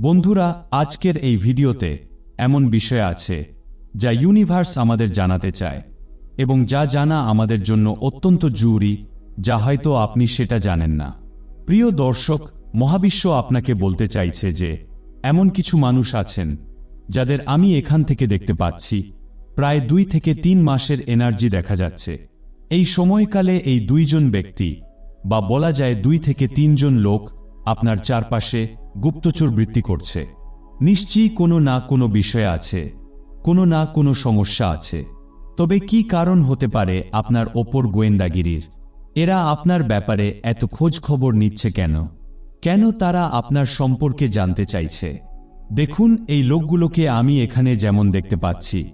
বন্ধুরা, আজকের এই ভিডিওতে এমন বিষয় আছে যা ইউনিভার্স আমাদের জানাতে চায় এবং যা জানা আমাদের জন্য অত্যন্ত জরুরি, যা হয়তো আপনি সেটা জানেন না। প্রিয় দর্শক, মহাবিশ্ব আপনাকে বলতে চাইছে যে, এমন কিছু মানুষ আছেন যাদের আমি এখান থেকে দেখতে পাচ্ছি, প্রায় দুই থেকে তিন মাসের এনার্জি দেখা যাচ্ছে। এই সময়কালে এই দুইজন ব্যক্তি, বা বলা যায় দুই থেকে তিনজন লোক, আপনার চারপাশে গুপ্তচর বৃত্তি করছে। নিশ্চয়ই কোনো না কোনো বিষয় আছে, কোনো না কোনো সমস্যা আছে। তবে কি কারণ হতে পারে আপনার ওপর গোয়েন্দাগিরির? এরা আপনার ব্যাপারে এত খোঁজ খবর নিচ্ছে কেন? কেন তারা আপনার সম্পর্কে জানতে চাইছে? দেখুন, এই লোকগুলোকে আমি এখানে যেমন দেখতে পাচ্ছি।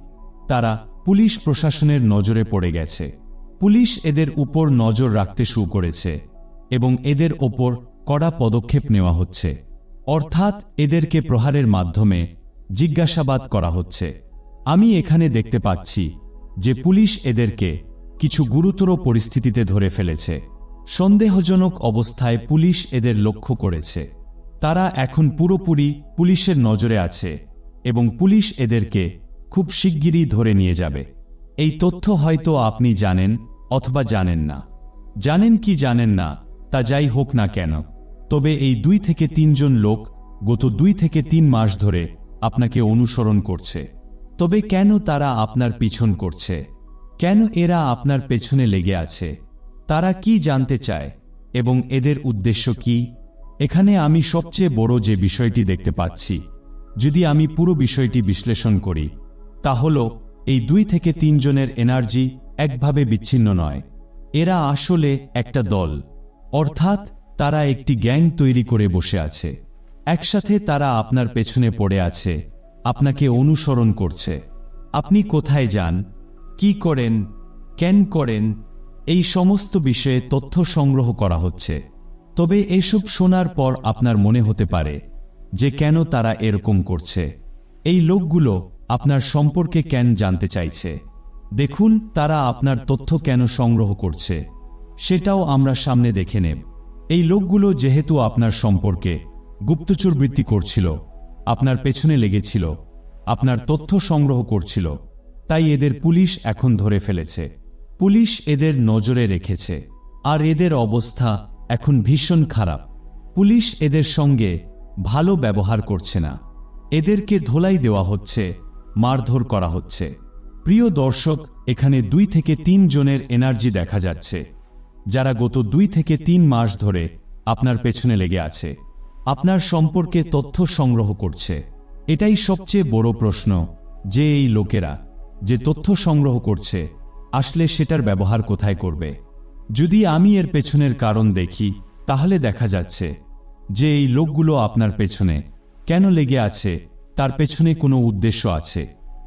তারা পুলিশ প্রশাসনের নজরে পড়ে গেছে। পুলিশ এদের উপর নজর রাখতে শুরু করেছে এবং এদের ওপর কড়া পদক্ষেপ নেওয়া হচ্ছে। অর্থাৎ এদেরকে প্রহারের মাধ্যমে জিজ্ঞাসাবাদ করা হচ্ছে। আমি এখানে দেখতে পাচ্ছি যে পুলিশ এদেরকে কিছু গুরুতর পরিস্থিতিতে ধরে ফেলেছে। সন্দেহজনক অবস্থায় পুলিশ এদের লক্ষ্য করেছে। তারা এখন পুরোপুরি পুলিশের নজরে আছে এবং পুলিশ এদেরকে খুব শিগগিরই ধরে নিয়ে যাবে। এই তথ্য হয়তো আপনি জানেন অথবা জানেন না। জানেন কি জানেন না, তা যাই হোক না কেন। তবে এই দুই থেকে তিনজন লোক গত দুই থেকে তিন মাস ধরে আপনাকে অনুসরণ করছে। তবে কেন তারা আপনার পিছন করছে? কেন এরা আপনার পেছনে লেগে আছে? তারা কি জানতে চায়? এবং এদের উদ্দেশ্য কি? এখানে আমি সবচেয়ে বড় যে বিষয়টি দেখতে পাচ্ছি, যদি আমি পুরো বিষয়টি বিশ্লেষণ করি, তা হল এই দুই থেকে তিনজনের এনার্জি একভাবে বিচ্ছিন্ন নয়। এরা আসলে একটা দল। অর্থাৎ তারা একটি গ্যাং তৈরি করে বসে আছে। একসাথে তারা আপনার পেছনে পড়ে আছে। আপনাকে অনুসরণ করছে। আপনি কোথায় যান? কি করেন? কেন করেন? এই সমস্ত বিষয়ে তথ্য সংগ্রহ করা হচ্ছে। তবে এসব শোনার পর আপনার মনে হতে পারে যে কেন তারা এরকম করছে। এই লোকগুলো আপনার সম্পর্কে কেন জানতে চাইছে? দেখুন, তারা আপনার তথ্য কেন সংগ্রহ করছে? সেটাও আমরা সামনে দেখে নেব। এই লোকগুলো যেহেতু আপনার সম্পর্কে গুপ্তচর বৃত্তি করছিল, আপনার পেছনে লেগেছিল, আপনার তথ্য সংগ্রহ করছিল, তাই এদের পুলিশ এখন ধরে ফেলেছে। পুলিশ এদের নজরে রেখেছে, আর এদের অবস্থা এখন ভীষণ খারাপ। পুলিশ এদের সঙ্গে ভালো ব্যবহার করছে না। এদেরকে ধোলাই দেওয়া হচ্ছে, মারধর করা হচ্ছে। প্রিয় দর্শক, এখানে দুই থেকে তিন জনের এনার্জি দেখা যাচ্ছে। যারা গত দুই থেকে তিন মাস ধরে আপনার পেছনে লেগে আছে। আপনার সম্পর্কে তথ্য সংগ্রহ করছে। এটাই সবচেয়ে বড় প্রশ্ন যে এই লোকেরা যে তথ্য সংগ্রহ করছে, আসলে সেটার ব্যবহার কোথায় করবে। যদি আমি এর পেছনের কারণ দেখি, তাহলে দেখা যাচ্ছে যে এই লোকগুলো আপনার পেছনে কেন লেগে আছে, তার পেছনে কোনো উদ্দেশ্য আছে।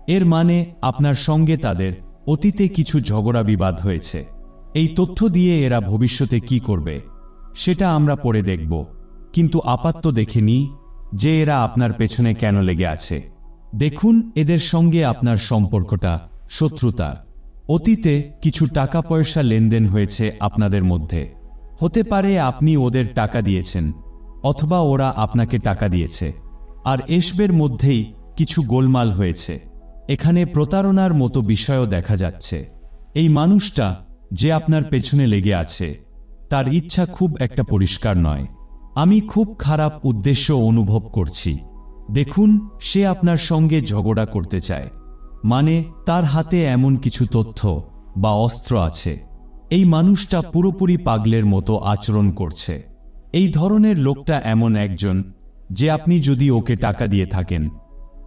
এর মানে আপনার সঙ্গে তাদের অতীতে কিছু ঝগড়া বিবাদ হয়েছে। এই তথ্য দিয়ে এরা ভবিষ্যতে কি করবে, সেটা আমরা পরে দেখব। কিন্তু আপাত্ত দেখে নিই যে এরা আপনার পেছনে কেন লেগে আছে। দেখুন, এদের সঙ্গে আপনার সম্পর্কটা, শত্রুতা। অতীতে কিছু টাকা পয়সা লেনদেন হয়েছে আপনাদের মধ্যে। হতে পারে আপনি ওদের টাকা দিয়েছেন, অথবা ওরা আপনাকে টাকা দিয়েছে। আর এসবের মধ্যেই কিছু গোলমাল হয়েছে। এখানে প্রতারণার মতো বিষয়ও দেখা যাচ্ছে। এই মানুষটা যে আপনার পেছনে লেগে আছে। তার ইচ্ছা খুব একটা পরিষ্কার নয়। আমি খুব খারাপ উদ্দেশ্য অনুভব করছি। দেখুন, সে আপনার সঙ্গে ঝগড়া করতে চায়। মানে তার হাতে এমন কিছু তথ্য বা অস্ত্র আছে। এই মানুষটা পুরোপুরি পাগলের মতো আচরণ করছে। এই ধরনের লোকটা এমন একজন যে আপনি যদি ওকে টাকা দিয়ে থাকেন,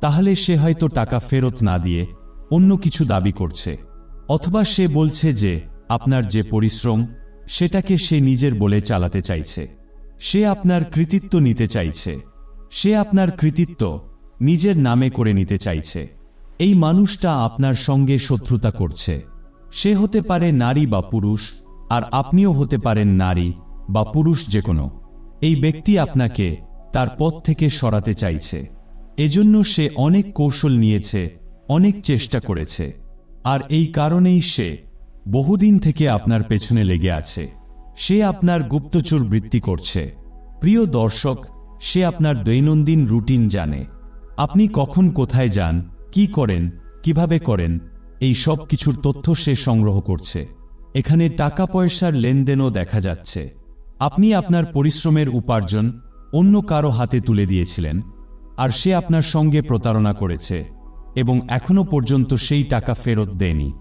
তাহলে সে হয়তো টাকা ফেরত না দিয়ে অন্য কিছু দাবি করছে। অথবা সে বলছে যে আপনার যে পরিশ্রম, সেটাকে সে নিজের বলে চালাতে চাইছে। সে আপনার কৃতিত্ব নিতে চাইছে। সে আপনার কৃতিত্ব নিজের নামে করে নিতে চাইছে। এই মানুষটা আপনার সঙ্গে শত্রুতা করছে। সে হতে পারে নারী বা পুরুষ, আর আপনিও হতে পারেন নারী বা পুরুষ যে কোনো এই ব্যক্তি আপনাকে তার পথ থেকে সরাতে চাইছে। এজন্য সে অনেক কৌশল নিয়েছে, অনেক চেষ্টা করেছে। আর এই কারণেই সে বহুদিন থেকে আপনার পেছনে লেগে আছে। সে আপনার গুপ্তচর বৃত্তি করছে। প্রিয় দর্শক, সে আপনার দৈনন্দিন রুটিন জানে। আপনি কখন কোথায় যান, কি করেন, কীভাবে করেন, এই সব কিছুর তথ্য সে সংগ্রহ করছে। এখানে টাকা পয়সার লেনদেনও দেখা যাচ্ছে। আপনি আপনার পরিশ্রমের উপার্জন অন্য কারও হাতে তুলে দিয়েছিলেন, আর সে আপনার সঙ্গে প্রতারণা করেছে, এবং এখনও পর্যন্ত সেই টাকা ফেরত দেয়নি।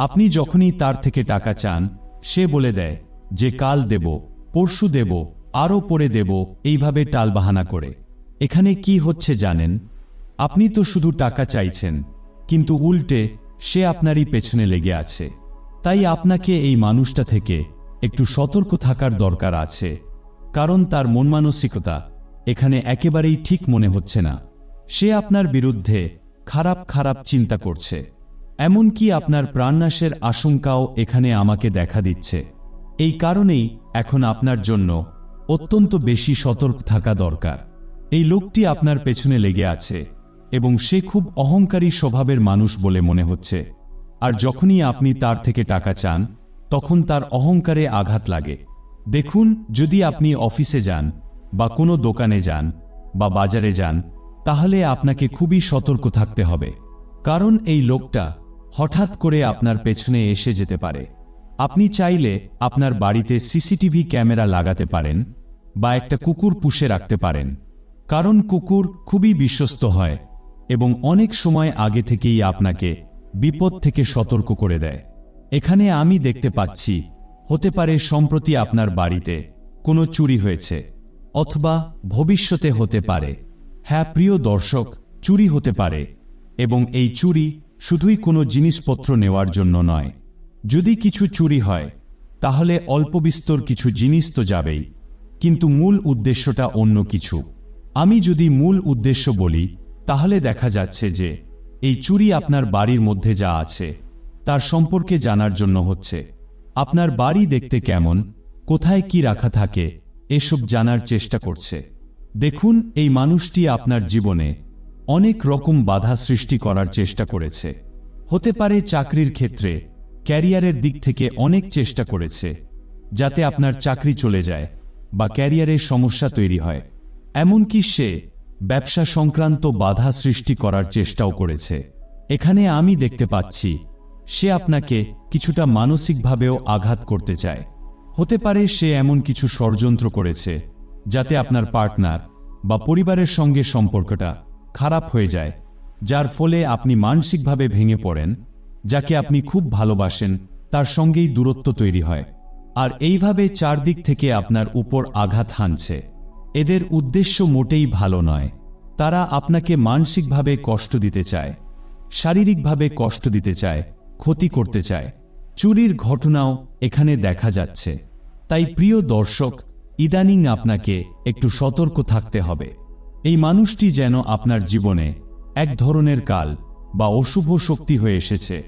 আপনি যখনই তার থেকে টাকা চান, সে বলে দেয়, যে কাল দেব, পরশু দেব, আরও পরে দেব, এইভাবে টালবাহানা করে। এখানে কি হচ্ছে জানেন? আপনি তো শুধু টাকা চাইছেন, কিন্তু উল্টে সে আপনারই পেছনে লেগে আছে। তাই আপনাকে এই মানুষটা থেকে একটু সতর্ক থাকার দরকার আছে। কারণ তার মন মানসিকতা এখানে একেবারেই ঠিক মনে হচ্ছে না। সে আপনার বিরুদ্ধে খারাপ খারাপ চিন্তা করছে। এমনকি আপনার প্রাণনাশের আশঙ্কাও এখানে আমাকে দেখা দিচ্ছে। এই কারণেই এখন আপনার জন্য অত্যন্ত বেশি সতর্ক থাকা দরকার। এই লোকটি আপনার পেছনে লেগে আছে এবং সে খুব অহংকারী স্বভাবের মানুষ বলে মনে হচ্ছে। আর যখনই আপনি তার থেকে টাকা চান, তখন তার অহংকারে আঘাত লাগে। দেখুন, যদি আপনি অফিসে যান বা কোনো দোকানে যান বা বাজারে যান, তাহলে আপনাকে খুবই সতর্ক থাকতে হবে। কারণ এই লোকটা হঠাৎ করে আপনার পেছনে এসে যেতে পারে। আপনি চাইলে আপনার বাড়িতে সিসিটিভি ক্যামেরা লাগাতে পারেন বা একটা কুকুর পুষে রাখতে পারেন। কারণ কুকুর খুবই বিশ্বস্ত হয় এবং অনেক সময় আগে থেকেই আপনাকে বিপদ থেকে সতর্ক করে দেয়। এখানে আমি দেখতে পাচ্ছি, হতে পারে সম্প্রতি আপনার বাড়িতে কোনো চুরি হয়েছে অথবা ভবিষ্যতে হতে পারে। হ্যাঁ প্রিয় দর্শক, চুরি হতে পারে এবং এই চুরি শুধুই কোনো জিনিসপত্র নেওয়ার জন্য নয়। যদি কিছু চুরি হয়, তাহলে অল্প বিস্তর কিছু জিনিস তো যাবেই। কিন্তু মূল উদ্দেশ্যটা অন্য কিছু। আমি যদি মূল উদ্দেশ্য বলি, তাহলে দেখা যাচ্ছে যে, এই চুরি আপনার বাড়ির মধ্যে যা আছে, তার সম্পর্কে জানার জন্য হচ্ছে। আপনার বাড়ি দেখতে কেমন, কোথায় কি রাখা থাকে, এসব জানার চেষ্টা করছে। দেখুন, এই মানুষটি আপনার জীবনে অনেক রকম বাধা সৃষ্টি করার চেষ্টা করেছে। হতে পারে চাকরির ক্ষেত্রে, ক্যারিয়ারের দিক থেকে অনেক চেষ্টা করেছে, যাতে আপনার চাকরি চলে যায় বা ক্যারিয়ারের সমস্যা তৈরি হয়। এমনকি সে ব্যবসা সংক্রান্ত বাধা সৃষ্টি করার চেষ্টাও করেছে। এখানে আমি দেখতে পাচ্ছি, সে আপনাকে কিছুটা মানসিকভাবেও আঘাত করতে চায়। হতে পারে সে এমন কিছু ষড়যন্ত্র করেছে, যাতে আপনার পার্টনার বা পরিবারের সঙ্গে সম্পর্কটা খারাপ হয়ে যায়, যার ফলে আপনি মানসিকভাবে ভেঙে পড়েন, যাকে আপনি খুব ভালোবাসেন, তার সঙ্গেই দূরত্ব তৈরি হয়। আর এইভাবে চারদিক থেকে আপনার উপর আঘাত হানছে। এদের উদ্দেশ্য মোটেই ভালো নয়। তারা আপনাকে মানসিকভাবে কষ্ট দিতে চায়, শারীরিকভাবে কষ্ট দিতে চায়, ক্ষতি করতে চায়। চুরির ঘটনাও এখানে দেখা যাচ্ছে। তাই প্রিয় দর্শক, ইদানিং আপনাকে একটু সতর্ক থাকতে হবে। এই মানুষটি যেন আপনার জীবনে এক ধরনের কাল বা অশুভ শক্তি হয়ে এসেছে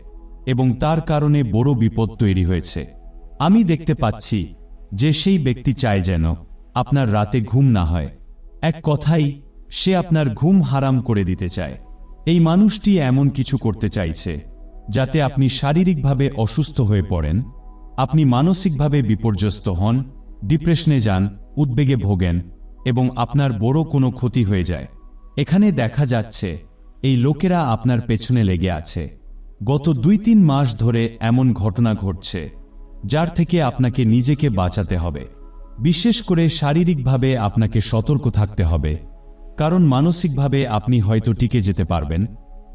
এবং তার কারণে বড় বিপদ তৈরি হয়েছে। আমি দেখতে পাচ্ছি যে সেই ব্যক্তি চায় যেন আপনার রাতে ঘুম না হয়। এক কথাই, সে আপনার ঘুম হারাম করে দিতে চায়। এই মানুষটি এমন কিছু করতে চাইছে যাতে আপনি শারীরিকভাবে অসুস্থ হয়ে পড়েন, আপনি মানসিকভাবে বিপর্যস্ত হন, ডিপ্রেশনে যান, উদ্বেগে ভোগেন এবং আপনার বড় কোনো ক্ষতি হয়ে যায়। এখানে দেখা যাচ্ছে, এই লোকেরা আপনার পেছনে লেগে আছে। গত দুই তিন মাস ধরে এমন ঘটনা ঘটছে, যার থেকে আপনাকে নিজেকে বাঁচাতে হবে। বিশেষ করে শারীরিকভাবে আপনাকে সতর্ক থাকতে হবে, কারণ মানসিকভাবে আপনি হয়তো টিকে যেতে পারবেন,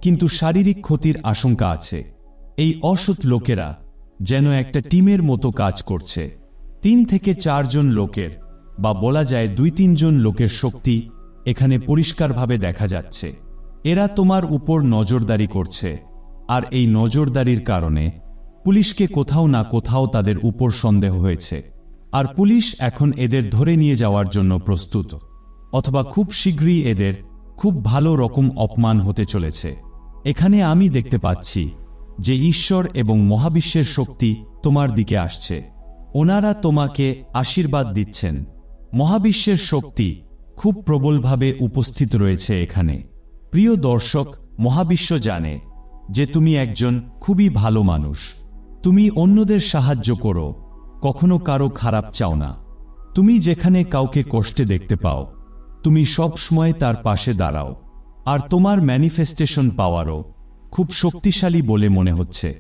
কিন্তু শারীরিক ক্ষতির আশঙ্কা আছে। এই অসৎ লোকেরা যেন একটা টিমের মতো কাজ করছে। তিন থেকে চারজন লোকের বা বলা যায় দুই তিনজন লোকের শক্তি এখানে পরিষ্কারভাবে দেখা যাচ্ছে। এরা তোমার উপর নজরদারি করছে, আর এই নজরদারির কারণে পুলিশকে কোথাও না কোথাও তাদের উপর সন্দেহ হয়েছে, আর পুলিশ এখন এদের ধরে নিয়ে যাওয়ার জন্য প্রস্তুত, অথবা খুব শীঘ্রই এদের খুব ভালো রকম অপমান হতে চলেছে। এখানে আমি দেখতে পাচ্ছি যে ঈশ্বর এবং মহাবিশ্বের শক্তি তোমার দিকে আসছে। ওনারা তোমাকে আশীর্বাদ দিচ্ছেন। মহাবিশ্বের শক্তি খুব প্রবলভাবে উপস্থিত রয়েছে এখানে। প্রিয় দর্শক, মহাবিশ্ব জানে যে তুমি একজন খুবই ভালো মানুষ। তুমি অন্যদের সাহায্য করো, কখনো কারও খারাপ চাও না। তুমি যেখানে কাউকে কষ্টে দেখতে পাও, তুমি সব সময় তার পাশে দাঁড়াও। আর তোমার ম্যানিফেস্টেশন পাওয়ারও খুব শক্তিশালী বলে মনে হচ্ছে।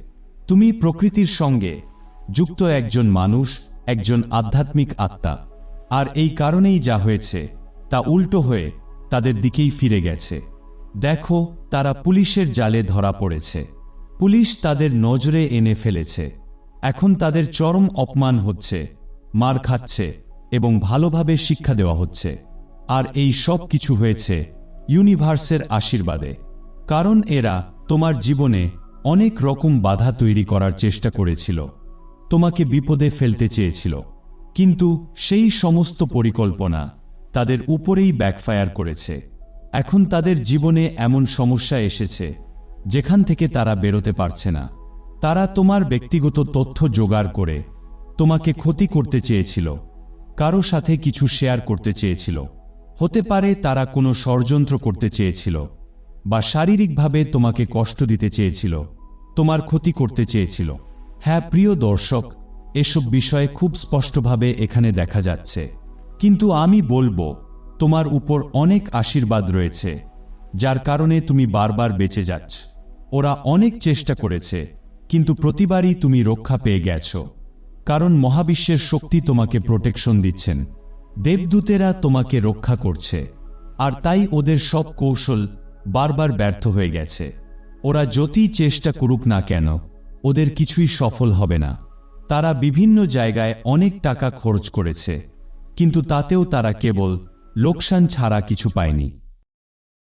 তুমি প্রকৃতির সঙ্গে যুক্ত একজন মানুষ, একজন আধ্যাত্মিক আত্মা। আর এই কারণেই যা হয়েছে, তা উল্টো হয়ে তাদের দিকেই ফিরে গেছে। দেখো, তারা পুলিশের জালে ধরা পড়েছে। পুলিশ তাদের নজরে এনে ফেলেছে। এখন তাদের চরম অপমান হচ্ছে, মার খাচ্ছে এবং ভালোভাবে শিক্ষা দেওয়া হচ্ছে। আর এই সব কিছু হয়েছে ইউনিভার্সের আশীর্বাদে। কারণ এরা তোমার জীবনে অনেক রকম বাধা তৈরি করার চেষ্টা করেছিল। তোমাকে বিপদে ফেলতে চেয়েছিল। কিন্তু সেই সমস্ত পরিকল্পনা তাদের উপরেই ব্যাকফায়ার করেছে। এখন তাদের জীবনে এমন সমস্যা এসেছে, যেখান থেকে তারা বেরোতে পারছে না। তারা তোমার ব্যক্তিগত তথ্য জোগাড় করে তোমাকে ক্ষতি করতে চেয়েছিল, কারও সাথে কিছু শেয়ার করতে চেয়েছিল। হতে পারে তারা কোনো ষড়যন্ত্র করতে চেয়েছিল, বা শারীরিকভাবে তোমাকে কষ্ট দিতে চেয়েছিল, তোমার ক্ষতি করতে চেয়েছিল। হ্যাঁ প্রিয় দর্শক এসব বিষয়ে খুব স্পষ্টভাবে এখানে দেখা যাচ্ছে। কিন্তু আমি বলব, তোমার উপর অনেক আশীর্বাদ রয়েছে, যার কারণে তুমি বারবার বেঁচে যাচ্ছ। ওরা অনেক চেষ্টা করেছে, কিন্তু প্রতিবারই তুমি রক্ষা পেয়ে গেছ। কারণ মহাবিশ্বের শক্তি তোমাকে প্রোটেকশন দিচ্ছেন। দেবদূতেরা তোমাকে রক্ষা করছে। আর তাই ওদের সব কৌশল বারবার ব্যর্থ হয়ে গেছে। ওরা যতই চেষ্টা করুক না কেন, ওদের কিছুই সফল হবে না। তারা বিভিন্ন জায়গায় অনেক টাকা খরচ করেছে, কিন্তু তাতেও তারা কেবল লোকসান ছাড়া কিছু পায়নি।